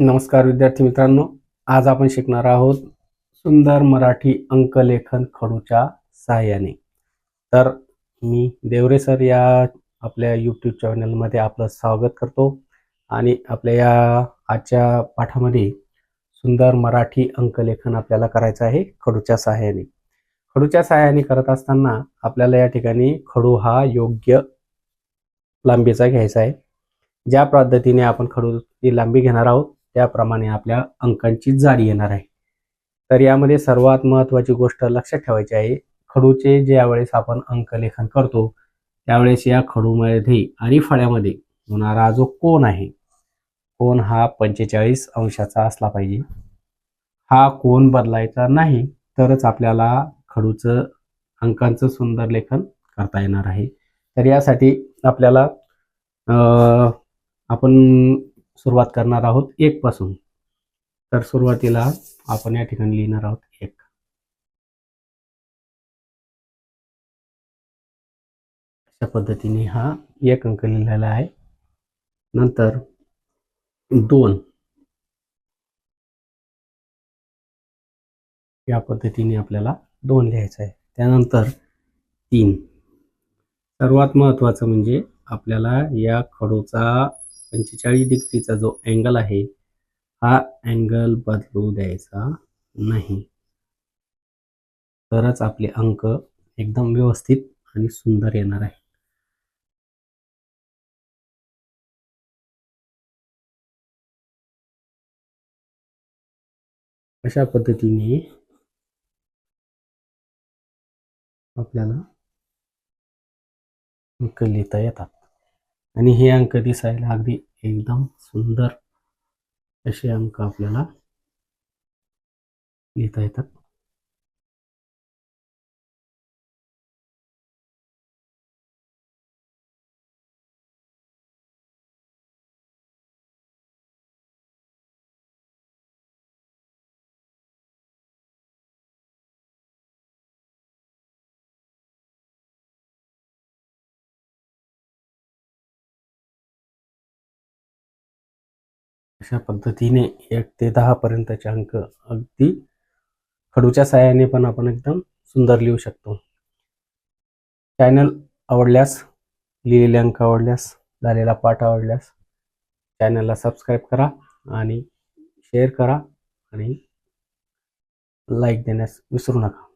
नमस्कार विद्यार्थी मित्रांनो आज आपण शिकणार आहोत सुंदर मराठी अंकलेखन खडूच्या सहाय्याने तर मी देवरे सर या आपल्या यूट्यूब चॅनलमध्ये आपलं स्वागत करतो आणि आपल्या या आजच्या पाठामध्ये सुंदर मराठी अंकलेखन आपल्याला करायचं आहे खडूच्या सहाय्याने खडूच्या सहाय्याने करत असताना आपल्याला या ठिकाणी खडू हा योग्य लांबीचा घ्यायचा आहे. ज्या पद्धतीने आपण खडूची लांबी घेणार आहोत त्याप्रमाणे आपल्या अंकांची जाडी येणार आहे. तर यामध्ये सर्वात महत्त्वाची गोष्ट लक्षात ठेवायची आहे खडूचे ज्या वेळेस आपण अंकलेखन करतो त्यावेळेस या खडूमध्ये आणि फळ्यामध्ये होणारा जो कोण आहे कोण हा पंचेचाळीस अंशाचा असला पाहिजे. हा कोण बदलायचा नाही तरच आपल्याला खडूचं अंकांचं सुंदर लेखन करता येणार आहे. तर यासाठी आपल्याला आपण सुरुवात करणार आहोत एक पासून तर सुरुवातीला आपण या ठिकाणी लिहिणार आहोत एक. अशा पद्धतीने हा एक अंक लिहिलेला आहे. नंतर दोन. या पद्धतीने आपल्याला दोन लिहायचं आहे. त्यानंतर तीन. सर्वात महत्त्वाचं म्हणजे आपल्याला या खडूचा पंचेचाळीस डिग्रीचा जो अँगल आहे हा अँगल बदलू द्यायचा नाही. तरच आपले अंक एकदम व्यवस्थित आणि सुंदर येणार आहे. अशा पद्धतीने आपल्याला अंक लिहिता येतात. आणि हे अंक दिसायला अगदी एकदम सुंदर असे अंक आपल्याला लिहिता येतात. अशा पद्धतीने एक ते दहापर्यंतचे अंक अगदी खडूच्या सहाय्याने पण आपण एकदम सुंदर लिहू शकतो. चॅनल आवडल्यास लिहिलेले अंक आवडल्यास झालेला पाठ आवडल्यास चॅनलला सबस्क्राईब करा आणि शेअर करा आणि लाईक देण्यास विसरू नका.